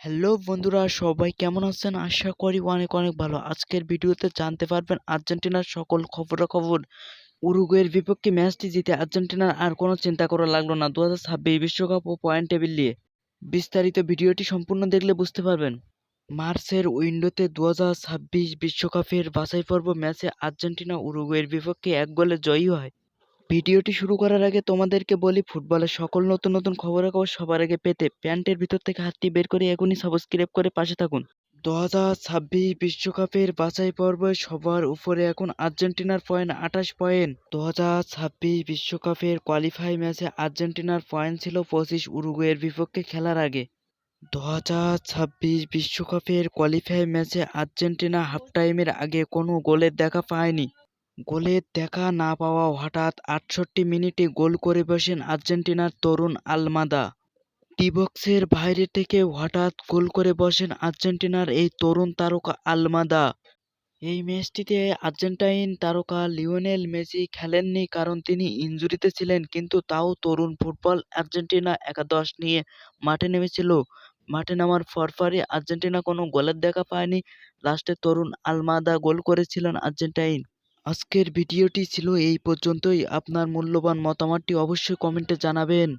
Hello বন্ধুরা, সবাই কেমন আছেন? আশা করি অনেক অনেক ভালো। আজকের ভিডিওতে জানতে পারবেন আর্জেন্টিনার সকল খবরাখবর। উরুগুয়ের বিপক্ষে ম্যাচটি জিতে আর্জেন্টিনার আর কোনো চিন্তা করা লাগল না দু হাজার বিশ্বকাপ ও পয়েন্ট টেবিল নিয়ে। বিস্তারিত ভিডিওটি সম্পূর্ণ দেখলে বুঝতে পারবেন। মার্চের উইন্ডোতে দু বিশ্বকাপের বাছাই পর্ব ম্যাচে আর্জেন্টিনা উরুগুয়ের বিপক্ষে এক গোলে জয়ী হয়। ভিডিওটি শুরু করার আগে তোমাদেরকে বলি, ফুটবলের সকল নতুন নতুন খবরাখবর সবার আগে পেতে প্যান্টের ভিতর থেকে হাতটি বের করে এখনই সাবস্ক্রাইব করে পাশে থাকুন। দু হাজার ছাব্বিশ বিশ্বকাপের বাছাই পর্বে সবার উপরে এখন আর্জেন্টিনার পয়েন্ট আঠাশ পয়েন্ট। দু হাজার ছাব্বিশ বিশ্বকাপের কোয়ালিফাই ম্যাচে আর্জেন্টিনার পয়েন্ট ছিল পঁচিশ, উরুগুয়ের বিপক্ষে খেলার আগে। দু হাজার ছাব্বিশ বিশ্বকাপের কোয়ালিফাই ম্যাচে আর্জেন্টিনা হাফ টাইমের আগে কোনো গোলের দেখা পায়নি। গোলের দেখা না পাওয়া হঠাৎ আটষট্টি মিনিটে গোল করে বসেন আর্জেন্টিনার তরুণ আলমাদা। ডিবক্সের বাইরে থেকে হঠাৎ গোল করে বসেন আর্জেন্টিনার এই তরুণ তারকা আলমাদা। এই ম্যাচটিতে আর্জেন্টাইন তারকা লিওনেল মেসি খেলেননি কারণ তিনি ইনজুরিতে ছিলেন, কিন্তু তাও তরুণ ফুটবল আর্জেন্টিনা একাদশ নিয়ে মাঠে নেমেছিল। মাঠে নামার পরপরই আর্জেন্টিনা কোনো গোলের দেখা পায়নি। লাস্টে তরুণ আলমাদা গোল করেছিলেন আর্জেন্টাইন। আজকের ভিডিওটি ছিল এই পর্যন্তই। আপনার মূল্যবান মতামতটি অবশ্যই কমেন্টে জানাবেন।